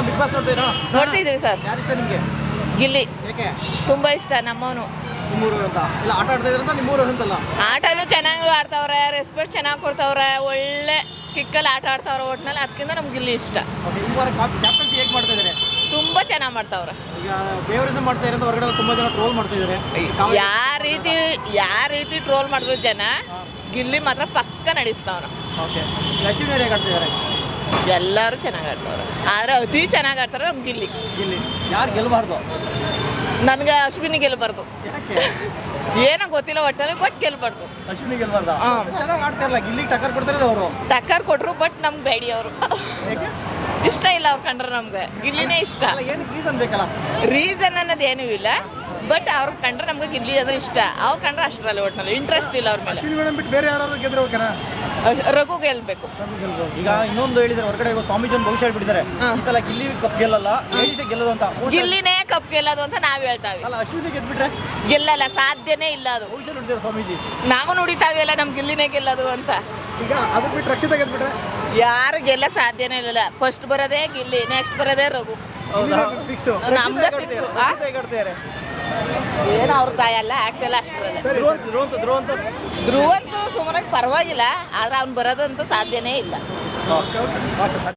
Madam big boss ನೋಡ್ತೀರಾ ನೋಡ್ತಾ ಇದೀವಿ ಸರ್. ಯಾರು ಇಷ್ಟ ನಿಮಗೆ? ಗಿಲ್ಲಿ. ಏಕೆ? ತುಂಬ ಇಷ್ಟ ನಮ್ಮವನು. ನಿಮ್ಮೂರು ಅಂತ. ಇಲ್ಲ ಆಟ ಆಡ್ತಾ ಇದ್ರಂತ ನಿಮ್ಮೂರು ಅಂತಲ್ಲ. ಆಟನೂ ಚೆನ್ನಾಗಿ ಆಡ್ತಾವ್ರೆ ರೆಸ್ಪೆಕ್ಟ್ ಚೆನ್ನಾಗಿ ಕೊಡ್ತಾವ್ರೆ ಒಳ್ಳೆ ಕಿಕ್ಕಲ್ಲಿ ಆಟ ಆಡ್ತಾವ್ರೆ ಒಟ್ನಲ್ಲಿ ಅದಕ್ಕಿಂತ ನಮ್ಗೆ ಗಿಲ್ಲಿ ಇಷ್ಟ. ಓಕೆ ಈ ವಾರ ಕ್ಯಾಪ್ಟನ್ಸಿ ಹೇಗೆ ಮಾಡ್ತಾ ಇದ್ದಾರೆ ತುಂಬ ಚೆನ್ನಾಗಿ ಮಾಡ್ತಾವ್ರೆ. ಈಗ ಫೇವರಿಸಮ್ ಮಾಡ್ತಾ ಇರೋದು ಹೊರಗಡೆ ತುಂಬಾ ಜನ ಟ್ರೋಲ್ ಮಾಡ್ತಾ ಇದ್ದಾರೆ ಯಾವ ರೀತಿ ಯಾವ ರೀತಿ ಟ್ರೋಲ್ ಮಾಡಿದ್ರು ಜನ ಗಿಲ್ಲಿ ಮಾತ್ರ ಪಕ್ಕ ನಡೆಸ್ತಾವ್ರ. ಓಕೆ ಲಕ್ಷ್ಮೀ ಹೇಗೆ ಎಲ್ಲರೂ ಚೆನ್ನಾಗಿ ಆಡ್ತಾರೆ ಆದ್ರೆ ಅತಿ ಚೆನ್ನಾಗಿ ಆಡ್ತಾರೆ ನಮ್ಗೆ ಗಿಲ್ಲಿ. ಇಲ್ಲಿ ಯಾರು ಗೆಲ್ಬಾರ್ದು? ನನಗೆ ಅಶ್ವಿನಿ ಗೆಲ್ಬಾರ್ದು. ಏನೋ ಗೊತ್ತಿಲ್ಲ ಒಟ್ಟಲ್ಲಿ ಬಟ್ ಗೆಲ್ಬಾರ್ದು. ಅಶ್ವಿನಿ ಹಾ. ಚೆನ್ನಾಗಿ ಆಡ್ತಾ ಟಕ್ಕರ್ ಕೊಡ್ತಾರೆ ಅವರು. ಟಕ್ಕರ್ ಕೊಟ್ರು ಬಟ್ ನಮ್ಗೆ ಬೇಡಿ ಅವರು. ಇಷ್ಟ ಇಲ್ಲ ಅವ್ರು ಕಂಡ್ರೆ ನಮ್ಗೆ. ಗಿಲ್ಲಿನೇ ಇಷ್ಟ. ಅಲ್ಲ ಏನಕ್ಕೆ ರೀಸನ್ ಬೇಕಲ್ಲ? ರೀಸನ್ ಅನ್ನೋದು ಏನೂ ಇಲ್ಲ. ಬಟ್ ಅವ್ರು ಕಂಡ್ರೆ ನಮ್ಗೆ ಗಿಲ್ಲಿ ಅಂದ್ರೆ ಇಷ್ಟ. ಅವ್ರು ಕಂಡ್ರೆ ಅಷ್ಟರಲ್ಲಿ ಒಟ್ಟಿನಲ್ಲಿ ಇಂಟ್ರೆಸ್ಟ್ ಇಲ್ಲ ಅವ್ರ ಮೇಲೆ. ಅಶ್ವಿನಿ ಮೇಡಮ್ ಬಿಟ್ಟು ಬೇರೆ ಗೆದ್ರೆ ಹೋಗ್ಯಾರ ರಘು ಗೆಲ್ಬೇಕು. ಈಗ ಇನ್ನೊಂದು ಹೇಳಿದ್ರೆ ಹೊರಗಡೆ ಸ್ವಾಮಿ ಸ್ವಾಮೀಜಿ ಒಂದು ಭವಿಷ್ಯ ಹೇಳ್ಬಿಟ್ಟಿದ್ದಾರೆ. ಈ ಸಲ ಗಿಲ್ಲಿ ಕಪ್ ಗೆಲ್ಲಲ್ಲ ಗೆಲ್ಲದು ಅಂತ? ಗಿಲ್ಲಿನೇ ಕಪ್ ಗೆಲ್ಲದು ಅಂತ ನಾವು ಹೇಳ್ತಾವೆ ಅಲ್ಲ ಅಶ್ವಿನಿ ಗೆದ್ಬಿಟ್ರೆ? ಗೆಲ್ಲಲ್ಲ ಸಾಧ್ಯನೇ ಇಲ್ಲ ಅದು. ಭವಿಷ್ಯ ಸ್ವಾಮೀಜಿ? ನಾವು ನುಡಿತಾವೆ ಅಲ್ಲ ನಮ್ ಗಿಲ್ಲಿನೇ ಗೆಲ್ಲದು ಅಂತ. ಈಗ ಅದಕ್ಕೆ ಬಿಟ್ಟು ರಕ್ಷಿತ ಗೆದ್ಬಿಟ್ರೆ? ಯಾರು ಗೆಲ್ಲ ಸಾಧ್ಯನೇ ಇಲ್ಲ ಫಸ್ಟ್ ಬರೋದೇ ಗಿಲ್ಲಿ ನೆಕ್ಸ್ಟ್ ಬರೋದೇ ರಘು. ಫಿಕ್ಸ್ ನಮ್ದೇ fix. ಆ? ಏನು ಅವ್ರ ತಾಯಲ್ಲ ಆಕ್ಟ್ ಎಲ್ಲ ಅಷ್ಟರಲ್ಲ. ಧ್ರುವಂತ ಧ್ರುವಂತ ಧ್ರುವಂತ. ಧ್ರುವಂತೂ ಸುಮಾರಾಗಿ ಪರವಾಗಿಲ್ಲ ಆದ್ರೆ ಅವ್ನು ಬರೋದಂತೂ ಸಾಧ್ಯನೇ ಇಲ್ಲ.